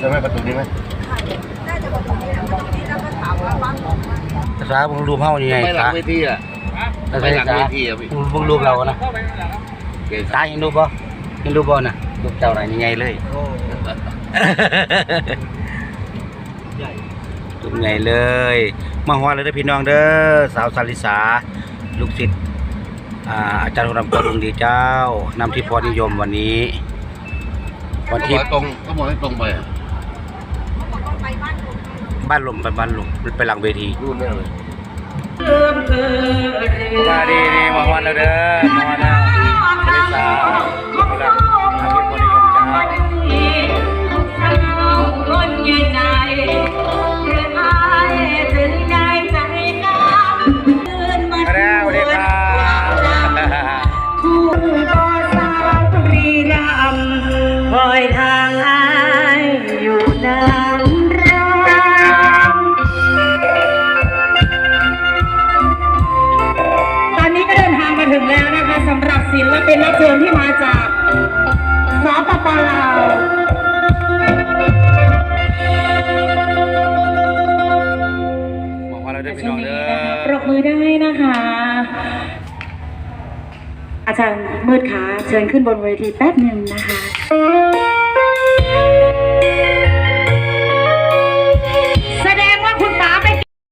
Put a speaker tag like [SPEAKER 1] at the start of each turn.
[SPEAKER 1] ใช่ไหมประตูนี้ไหม
[SPEAKER 2] น่าจะประตูนี้แหละประตูนี้แล้วก็ถามว่าบ้านของมัน
[SPEAKER 3] ภาษาบุงรูปเฮายังไง
[SPEAKER 1] ไม่หลั
[SPEAKER 3] สาง
[SPEAKER 1] เวทีอะ
[SPEAKER 3] ภาษา
[SPEAKER 1] ไม่หลัง
[SPEAKER 3] สา
[SPEAKER 1] เวทีอะพี่
[SPEAKER 3] บุงรูปเรานะ
[SPEAKER 1] เกศ
[SPEAKER 3] สาเห็นรูปบ่เห็นรูปบ่น่ะรูปเจ้าน่ะยังไงเลยรูปใหญ่เลย มาฮอดเลยเด้อพี่น้องเด้อสาวสาลิสา ลูกศิษย์อ่าอาจารย์รำกรุงดีเจ้านำที่พอนิยมวันนี้ วัน
[SPEAKER 1] เขาบ
[SPEAKER 3] ที่
[SPEAKER 1] อกให้ตรงเขาบอกให้ตรงไป
[SPEAKER 2] บ้าน
[SPEAKER 3] ลมไปบ้านลมไปหลังเวที
[SPEAKER 1] รุ่นแน่เลย
[SPEAKER 3] มาดีนี่มาฮอดแล้วเด้อมาฮอดแล้วสาลิสานี่ล่ะนำที่พอนิยมเจ้า
[SPEAKER 2] คนใหญ่ใจเพื่อนอายถึงใจใจน้ำเดินมา
[SPEAKER 3] มาแล้วสวัสดีครับ
[SPEAKER 2] ถูกก็สาวบุรีรัมย์คอยท สำหรับศิลปินรับเชิญที่มาจากสปปลาว
[SPEAKER 3] มาฮอดแล้วเด้อพี่น้องเด้อ
[SPEAKER 2] ปรบมือได้นะคะ อาจารย์มืดขาเชิญขึ้นบนเวทีแป๊บหนึ่งนะคะ